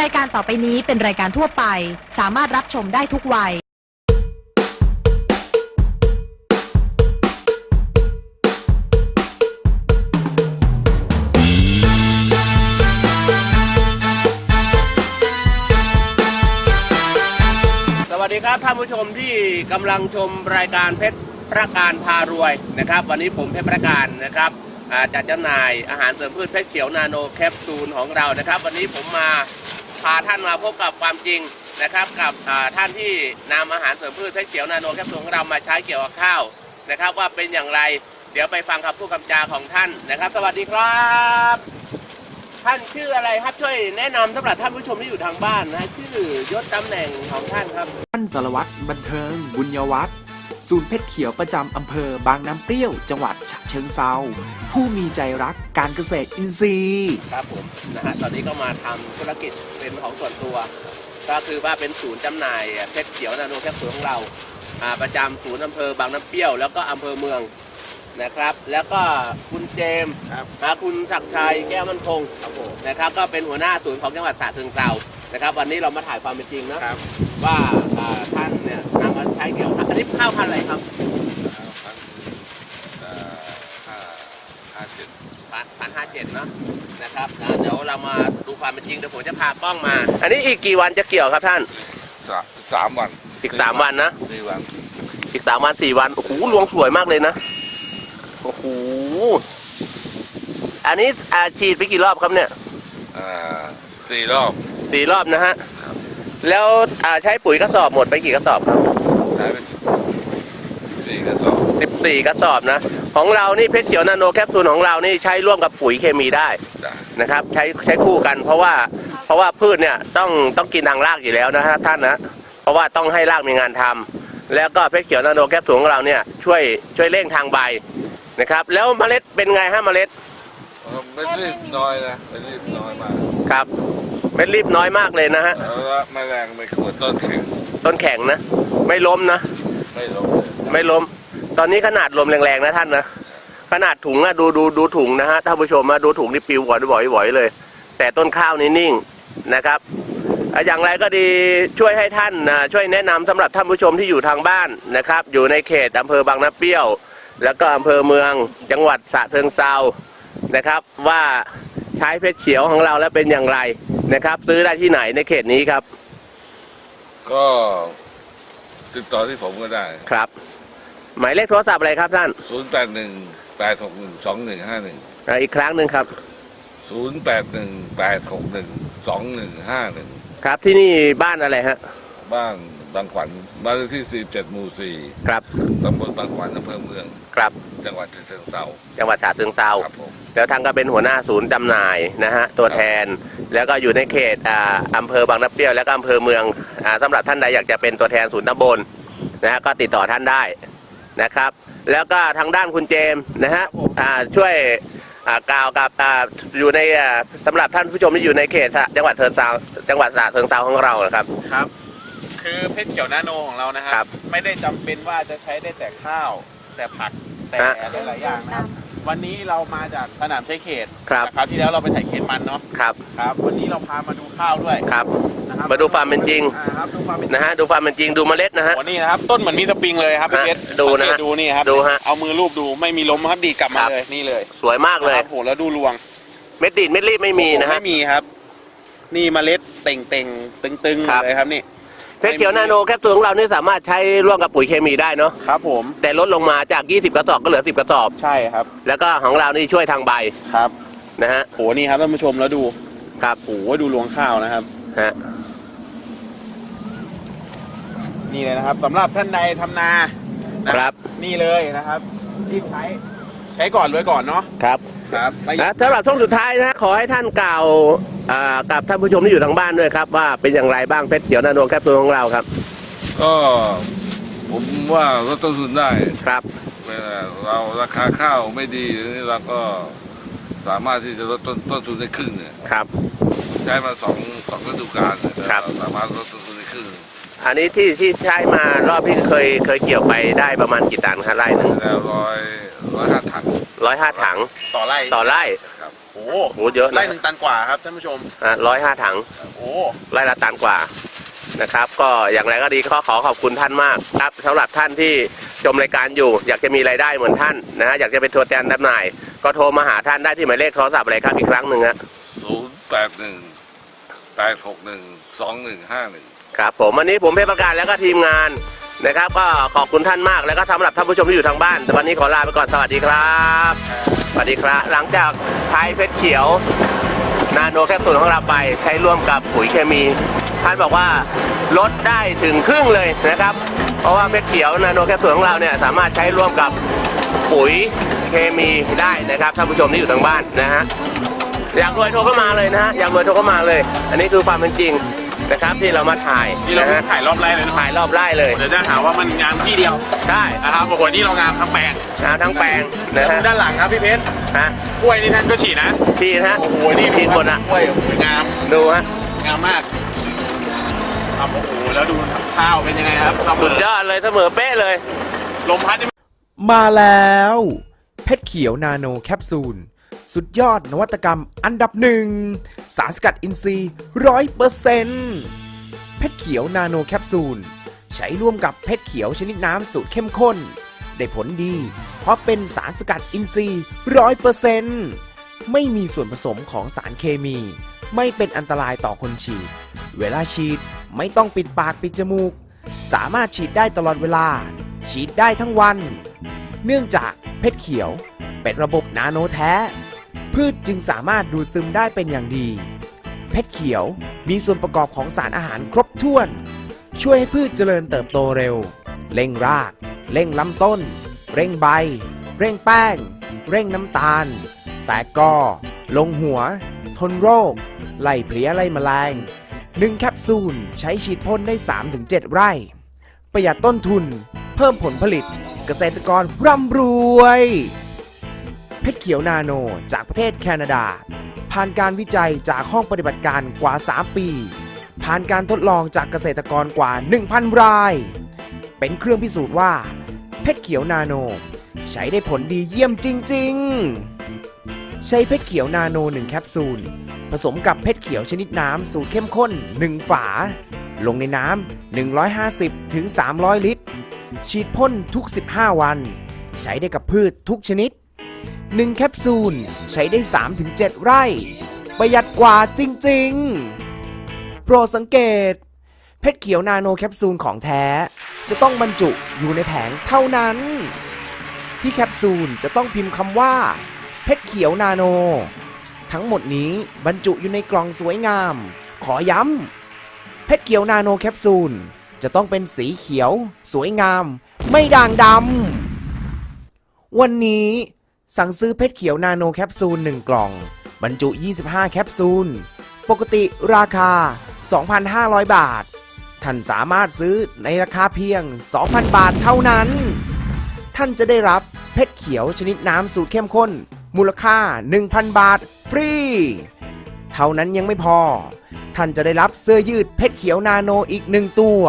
รายการต่อไปนี้เป็นรายการทั่วไป สามารถรับชมได้ทุกวัย สวัสดีครับท่านผู้ชมที่กำลังชมรายการเพชรประการพารวยนะครับ วันนี้ผมเพชรประการนะครับอ่าจัดจำหน่ายอาหารเสริมพืชเพชรเขียวนาโนแคปซูลของเรานะครับ วันนี้ผมมา พาท่านมาพบกับความจริงนะครับกับท่านที่นำอาหารเสริมพืชเพชรเขียวนาโนแคปซูลของเรามาใช้เกี่ยวกับข้าวนะครับ ว่าเป็นอย่างไร เดี๋ยวไปฟังคำพูดคำจาของท่านนะครับ สวัสดีครับ ท่านชื่ออะไรครับช่วยแนะนำสำหรับท่านผู้ชมที่อยู่ทางบ้านนะชื่อยศตำแหน่งของท่านครับ ท่านสารวัตรบันเทิงบุญยวัฒน์ ศูนย์เพชรเขียวประจำอำเภอบางน้ำเปรี้ยว จังหวัดฉะเชิงเซาผู้มีใจรักการเกษตรอินทรีย์ครับผมนะฮะตอนนี้ก็มาทำธุรกิจเป็นของส่วนตัว ก็คือว่าเป็นศูนย์จำหน่ายเพชรเขียวนาโนแคปซูลของเราอ่าประจำศูนย์อำเภอบางน้ำเปรี้ยวแล้วก็อำเภอเมืองนะครับ แล้วก็คุณเจมส์ครับนะคุณศักดิ์ชัยแก้วมันคงครับผมนะครับ ก็เป็นหัวหน้าศูนย์ของจังหวัดสระเชิงเทรานะครับ วันนี้เรามาถ่ายความเป็นจริงนะครับว่าอ่าท่านเนี่ยนำมาใช้เกี่ยวกับ อันอะไรครับพันห้าห้าเจ็ดพันพันห้าเจ็ดเนาะนะครับนะเดี๋ยวเรามาดูความเป็นจริงเดี๋ยวผมจะพากล้องมา อันนี้อีกกี่วันจะเกี่ยวครับท่านสามสามวันอีกสามวันนะสี่วันอีกสามวันสี่วันโอ้โหรวงสวยมากเลยนะโอ้โหอันนี้อาฉีดไปกี่รอบครับเนี่ยอ่อสี่รอบสี่รอบนะฮะแล้วอาใช้ปุ๋ยกระสอบหมดไปกี่กระสอบครับ ใช้ไปสี่กระสอบสิบสี่กระสอบนะ ของเรานี่เพชรเขียวนาโนแคปซูลของเรานี่ใช้ร่วมกับปุ๋ยเคมีได้ได้นะครับ ใช้ใช้คู่กัน เพราะว่าเพราะว่าพืชเนี่ยต้องต้องกินทางรากอยู่แล้วนะฮะท่านนะเพราะว่าต้องให้รากมีงานทำแล้วก็เพชรเขียวนาโนแคปซูลของเราเนี่ยช่วยช่วยเร่งทางใบนะครับ แล้วเมล็ดเป็นไงฮะเมล็ดเออไม่รีบน้อยนะไม่รีบน้อยมากครับเม็ดรีบน้อยมากเลยนะฮะแล้วก็แมลงไม่ขวดต้นแข็งต้นแข็งนะ ไม่ล้มนะ ไม่ลงเลย ไม่ล้ม ตอนนี้ขนาดลมแรงๆนะท่านนะ ขนาดถุงอะดูดูดูถุงนะฮะท่านผู้ชมมาดูถุงนี่ปิวหวอยบ่อยบ่อยเลย แต่ต้นข้าวนี่นิ่งนะครับอะอย่างไรก็ดีช่วยให้ท่านนะช่วยแนะนำสำหรับท่านผู้ชมที่อยู่ทางบ้านนะครับ อยู่ในเขตอำเภอบางน้ำเปรี้ยว แล้วก็อำเภอเมืองจังหวัดสระเชิงเซานะครับ ว่าใช้เพชรเขียวของเราแล้วเป็นอย่างไรนะครับ ซื้อได้ที่ไหนในเขตนี้ครับ ก็ติดต่อที่ผมก็ได้ครับ หมายเลขโทรศัพท์อะไรครับท่านศูนย์แปดหนึ่งแปดหกหนึ่งสองหนึ่งห้าหนึ่งอะอีกครั้งหนึ่งครับ ศูนย์แปดหนึ่งแปดหกหนึ่งสองหนึ่งห้าหนึ่งครับที่นี่บ้านอะไรฮะบ้านบางขวัญบ้านเลขที่47หมู่ครับ4ตำบลบางขวัญอำเภอเมือง ครับจังหวัดฉะเชิงเทราจังหวัดฉะเชิงเทราครับผมแล้วท่านก็เป็นหัวหน้าศูนย์จำหน่ายนะฮะตัวแทนแล้วก็อยู่ในเขตอ่าอำเภอบางน้ำเปรี้ยวแล้วก็อำเภอเมืองอ่าสำหรับท่านใดอยากจะเป็นตัวแทนศูนย์ตำบลนะฮะก็ติดต่อท่านได้ นะครับ แล้วก็ทางด้านคุณเจมส์นะฮะอ่าช่วยอ่ากล่าวกับอ่าอยู่ในอ่าสำหรับท่านผู้ชมที่อยู่ในเขตฉะจังหวัดเชิงเทราจังหวัดฉะเชิงเทราของเรานะครับ ครับ คือเพชรเขียวนาโนของเรานะคครัรับไม่ได้จำเป็นว่าจะใช้ได้แต่ข้าว แต่ผักแต่ฮะ หลายๆอย่างนะครับ วันนี้เรามาจากสนามชัยเขตครับคราวที่แล้วเราไปถ่ายเขตมันเนาะครับ ครับ วันนี้เราพามาดูข้าวด้วยครับ นะครับมาดูความเป็นจริง อ่าครับดูความเป็นจริงนะฮะ ดูความเป็นจริงดูเมล็ดนะฮะวันนี้นะครับ ต้นเหมือนมีสปริงเลยครับพี่ฮะเพชรดูนะฮะสังเกตดูนี่ครับดูฮะเอามือลูบดูไม่มีล้มครับดีดกลับมาครับ เลยนี่เลยสวยมากเลย นะครับโหแล้วดูรวงเม็ดดีดเม็ดรีบไม่มีนะฮะ ไม่มีครับ นี่เมล็ดเต่งเต่งๆตึงครับๆเลยครับนี่ เพชรเขียวนาโนแคปซูลของเรานี่สามารถใช้ร่วมกับปุ๋ยเคมีได้เนาะครับผม แต่ลดลงมาจาก 20 กระสอบก็เหลือ 10 กระสอบ ใช่ครับ แล้วก็ของเรานี่ช่วยทางใบครับนะฮะโหนี่ครับท่านผู้ชมแล้วดูครับโหดูรวงข้าวนะครับฮะนี่เลยนะครับสำหรับท่านใดทำนานะครับ นี่เลยนะครับที่ใช้ ใช้ก่อนรวยก่อนเนาะครับ ครับไม่นะสำหรับช่วงสุดท้ายนะขอให้ท่านกล่าวอ่ากับท่านผู้ชมที่อยู่ทางบ้านด้วยครับ ว่าเป็นอย่างไรบ้างเพชรเขียวนาโนแคปซูลของเราครับก็ผมว่าลดต้นทุนได้ครับ เวลาเราราคาข้าวไม่ดีนี่เราก็สามารถที่จะลดต้นต้นทุนได้ครึ่งเนี่ยครับ ใช้มาสองสองฤดูกาลเนี่ยครับ เราสามารถลดต้นทุนได้ครึ่งอันนี้ที่ที่ใช้มารอบที่เคยเคยเกี่ยวไปได้ประมาณกี่ตันครับไร่หนึ่งแล้วร้อยร้อยห้าถัง ร้อยห้าถังต่อไร่ต่อไร่ครับโอ้โอ้เยอะไร่นะหนึ่งตันกว่าครับท่านผู้ชมร้อยห้าถังโอ้ไร่ละตันกว่านะครับ ก็อย่างไรก็ดีก็ขอขอบคุณท่านมากครับสำหรับท่านที่ชมรายการอยู่ อยากจะมีรายได้เหมือนท่านนะฮะอยากจะเป็นตัวแทนจำหน่าย ก็โทรมาหาท่านได้ที่หมายเลขโทรศัพท์อะไรครับอีกครั้งหนึ่งฮะศูนย์แปดหนึ่งแปดหกหนึ่งสองหนึ่งห้าหนึ่งครับผมวันนี้ผมเพชรประการแล้วก็ทีมงาน นะครับ ก็ขอบคุณท่านมากแล้วก็สำหรับท่านผู้ชมที่อยู่ทางบ้านแต่วันนี้ขอลาไปก่อนสวัสดีครับสวัสดีครับ หลังจากใช้เพชรเขียว นาโนแคปซูลของเราไปใช้ร่วมกับปุ๋ยเคมี ท่านบอกว่าลดได้ถึงครึ่งเลยนะครับ เพราะว่าเพชรเขียวนาโนแคปซูลของเราเนี่ยสามารถใช้ร่วมกับปุ๋ยเคมีได้นะครับท่านผู้ชมที่อยู่ทางบ้านนะฮะอยากรวยโทรเข้ามาเลยนะฮะอยากรวยโทรเข้ามาเลย อันนี้คือความเป็นจริง นะครับที่เรามาถ่ายที่เรานะฮะถ่ายรอบไร่เลยนะถ่ายรอบไร่เลยเดี๋ยวจะหาว่ามันงามที่เดียวได้นะครับโอ้โหนี่เรางามทั้งแปลงนะทั้งแปลงแล้นะวฮะด้านหลังครับพี่เพชรฮะกล้วยนี่ท่านก็ฉีดนะที่นะฮะโอ้โหนี่ที่บนอะกล้วยโอ้โหงามดูฮะงามมากครับโอ้โหแล้วดูข้าวเป็นยังไงครับเสมสุดอยอดเลยเสมอเป๊ะเลย ลมพัดนี่ มาแล้ว เพชรเขียวนาโนแคปซูล สุดยอดนวัตกรรมอันดับหนึ่ง สารสกัดอินทรีย์ร้อยเปอร์เซ็นต์เพชรเขียวนาโนแคปซูล ใช้ร่วมกับเพชรเขียวชนิดน้ำสูตรเข้มข้น ได้ผลดี เพราะเป็นสารสกัดอินทรีย์ร้อยเปอร์เซ็นต์ไม่มีส่วนผสมของสารเคมี ไม่เป็นอันตรายต่อคนฉีด เวลาฉีดไม่ต้องปิดปากปิดจมูก สามารถฉีดได้ตลอดเวลา ฉีดได้ทั้งวัน เนื่องจากเพชรเขียวเป็นระบบนาโนแท้ พืชจึงสามารถดูดซึมได้เป็นอย่างดี เพชรเขียวมีส่วนประกอบของสารอาหารครบถ้วน ช่วยให้พืชเจริญเติบโตเร็ว เร่งราก เร่งลำต้น เร่งใบ เร่งแป้ง เร่งน้ำตาล แตกกอลงหัว ทนโรค ไล่เพลี้ยไล่แมลงหนึ่งแคปซูลใช้ฉีดพ่นได้ 3-7 ไร่ ประหยัดต้นทุน เพิ่มผลผลิต เกษตรกรร่ำรวย เพชรเขียวนาโน จากประเทศแคนาดา ผ่านการวิจัยจากห้องปฏิบัติการกว่า 3 ปี ผ่านการทดลองจากเกษตรกรกว่า 1,000 ราย เป็นเครื่องพิสูจน์ว่า เพชรเขียวนาโน ใช้ได้ผลดีเยี่ยมจริง ๆ ใช้เพชรเขียวนาโน 1 แคปซูล ผสมกับเพชรเขียวชนิดน้ำสูตรเข้มข้น 1 ฝา ลงในน้ำ150ถึง300 ลิตร ฉีดพ่นทุก 15 วัน ใช้ได้กับพืชทุกชนิด 1 แคปซูล ใช้ได้ 3-7 ไร่ ประหยัดกว่าจริง ๆ โปรดสังเกต เพชรเขียวนาโนแคปซูลของแท้ จะต้องบรรจุอยู่ในแผงเท่านั้น ที่แคปซูลจะต้องพิมพ์คำว่า เพชรเขียวนาโน ทั้งหมดนี้บรรจุอยู่ในกล่องสวยงาม ขอย้ำเพชรเขียวนาโนแคปซูลจะต้องเป็นสีเขียว สวยงาม ไม่ด่างดำวันนี้ สั่งซื้อเพชรเขียวนาโนแคปซูล 1 กล่อง บรรจุ 25 แคปซูล ปกติราคา 2,500 บาท ท่านสามารถซื้อในราคาเพียง 2,000 บาทเท่านั้น ท่านจะได้รับเพชรเขียวชนิดน้ำสูตรเข้มข้น มูลค่า 1,000 บาท ฟรี เท่านั้นยังไม่พอ ท่านจะได้รับเสื้อยืดเพชรเขียวนาโนอีกหนึ่งตัว